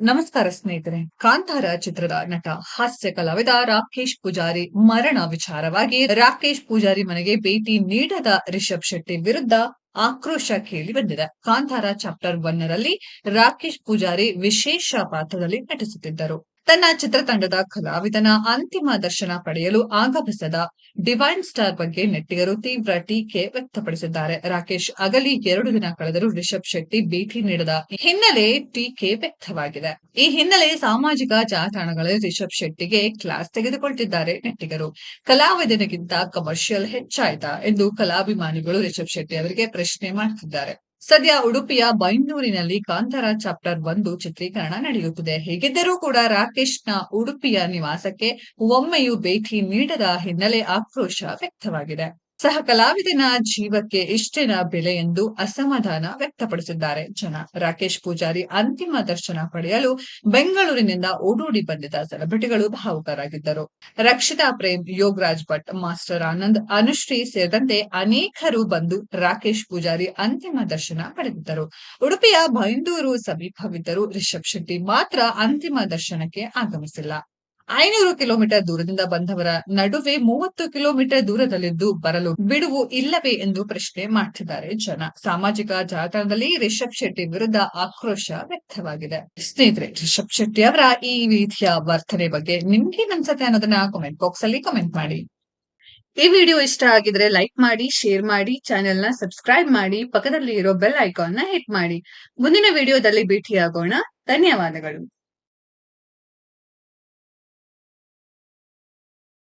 ನಮಸ್ಕಾರ ಸ್ನೇಹಿತರೆ. ಕಾಂತಾರ ಚಿತ್ರದ ನಟ, ಹಾಸ್ಯ ಕಲಾವಿದ ರಾಕೇಶ್ ಪೂಜಾರಿ ಮರಣ ವಿಚಾರವಾಗಿ ರಾಕೇಶ್ ಪೂಜಾರಿ ಮನೆಗೆ ಭೇಟಿ ನೀಡದ ರಿಷಬ್ ಶೆಟ್ಟಿ ವಿರುದ್ಧ ಆಕ್ರೋಶ ಕೇಳಿ ಬಂದಿದೆ. ಕಾಂತಾರ ಚಾಪ್ಟರ್ ಒನ್ ರಲ್ಲಿ ರಾಕೇಶ್ ಪೂಜಾರಿ ವಿಶೇಷ ಪಾತ್ರದಲ್ಲಿ ನಟಿಸುತ್ತಿದ್ದರು. ತನ್ನ ಚಿತ್ರತಂಡದ ಕಲಾವಿದನ ಅಂತಿಮ ದರ್ಶನ ಪಡೆಯಲು ಆಗಮಿಸದ ಡಿವೈನ್ ಸ್ಟಾರ್ ಬಗ್ಗೆ ನೆಟ್ಟಿಗರು ತೀವ್ರ ಟೀಕೆ ವ್ಯಕ್ತಪಡಿಸಿದ್ದಾರೆ. ರಾಕೇಶ್ ಅಗಲಿ ಎರಡು ದಿನ ಕಳೆದರೂ ರಿಷಬ್ ಶೆಟ್ಟಿ ಭೇಟಿ ನೀಡದ ಹಿನ್ನೆಲೆ ಟೀಕೆ ವ್ಯಕ್ತವಾಗಿದೆ. ಈ ಹಿನ್ನೆಲೆ ಸಾಮಾಜಿಕ ಜಾಲತಾಣಗಳಲ್ಲಿ ರಿಷಬ್ ಶೆಟ್ಟಿಗೆ ಕ್ಲಾಸ್ ತೆಗೆದುಕೊಳ್ತಿದ್ದಾರೆ ನೆಟ್ಟಿಗರು. ಕಲಾವಿದನಿಗಿಂತ ಕಮರ್ಷಿಯಲ್ ಹೆಚ್ಚಾಯ್ತಾ ಎಂದು ಕಲಾಭಿಮಾನಿಗಳು ರಿಷಬ್ ಶೆಟ್ಟಿ ಅವರಿಗೆ ಪ್ರಶ್ನೆ ಮಾಡ್ತಿದ್ದಾರೆ. ಸದ್ಯ ಉಡುಪಿಯ ಬೈಂದೂರಿನಲ್ಲಿ ಕಾಂತಾರ ಚಾಪ್ಟರ್ ಒಂದು ಚಿತ್ರೀಕರಣ ನಡೆಯುತ್ತಿದೆ. ಹೇಗಿದ್ದರೂ ಕೂಡ ರಾಕೇಶ್ನ ಉಡುಪಿಯ ನಿವಾಸಕ್ಕೆ ಒಮ್ಮೆಯೂ ಭೇಟಿ ನೀಡದ ಹಿನ್ನೆಲೆ ಆಕ್ರೋಶ ವ್ಯಕ್ತವಾಗಿದೆ. ಸಹ ಕಲಾವಿದನ ಜೀವಕ್ಕೆ ಇಷ್ಟಿನ ಬೆಲೆ ಎಂದು ಅಸಮಾಧಾನ ವ್ಯಕ್ತಪಡಿಸಿದ್ದಾರೆ. ಜನ ರಾಕೇಶ್ ಪೂಜಾರಿ ಅಂತಿಮ ದರ್ಶನ ಪಡೆಯಲು ಬೆಂಗಳೂರಿನಿಂದ ಓಡೋಡಿ ಬಂದಿದ್ದ ಸೆಲೆಬ್ರಿಟಿಗಳು ಭಾವುಕರಾಗಿದ್ದರು. ರಕ್ಷಿತಾ ಪ್ರೇಮ್, ಯೋಗರಾಜ್ ಭಟ್, ಮಾಸ್ಟರ್ ಆನಂದ್, ಅನುಶ್ರೀ ಸೇರಿದಂತೆ ಅನೇಕರು ಬಂದು ರಾಕೇಶ್ ಪೂಜಾರಿ ಅಂತಿಮ ದರ್ಶನ ಪಡೆದಿದ್ದರು. ಉಡುಪಿಯ ಬೈಂದೂರು ಸಮೀಪವಿದ್ದರೂ ರಿಷಬ್ ಶೆಟ್ಟಿ ಮಾತ್ರ ಅಂತಿಮ ದರ್ಶನಕ್ಕೆ ಆಗಮಿಸಿಲ್ಲ. ಐನೂರು ಕಿಲೋಮೀಟರ್ ದೂರದಿಂದ ಬಂದವರ ನಡುವೆ ಮೂವತ್ತು ಕಿಲೋಮೀಟರ್ ದೂರದಲ್ಲಿದ್ದು ಬರಲು ಬಿಡುವು ಇಲ್ಲವೇ ಎಂದು ಪ್ರಶ್ನೆ ಮಾಡ್ತಿದ್ದಾರೆ ಜನ. ಸಾಮಾಜಿಕ ಜಾಲತಾಣದಲ್ಲಿ ರಿಷಬ್ ಶೆಟ್ಟಿ ವಿರುದ್ಧ ಆಕ್ರೋಶ ವ್ಯಕ್ತವಾಗಿದೆ. ಸ್ನೇಹಿತರೆ, ರಿಷಬ್ ಶೆಟ್ಟಿ ಅವರ ಈ ರೀತಿಯ ವರ್ತನೆ ಬಗ್ಗೆ ನಿಮ್ಗೆ ಅನ್ಸತ್ತೆ ಅನ್ನೋದನ್ನ ಕಾಮೆಂಟ್ ಬಾಕ್ಸ್ ಅಲ್ಲಿ ಕಮೆಂಟ್ ಮಾಡಿ. ಈ ವಿಡಿಯೋ ಇಷ್ಟ ಆಗಿದ್ರೆ ಲೈಕ್ ಮಾಡಿ ಶೇರ್ ಮಾಡಿ ಚಾನೆಲ್ನ ಸಬ್ಸ್ಕ್ರೈಬ್ ಮಾಡಿ ಪಕ್ಕದಲ್ಲಿ ಇರೋ ಬೆಲ್ ಐಕಾನ್ನ ಹಿಟ್ ಮಾಡಿ. ಮುಂದಿನ ವಿಡಿಯೋದಲ್ಲಿ ಭೇಟಿಯಾಗೋಣ. ಧನ್ಯವಾದಗಳು.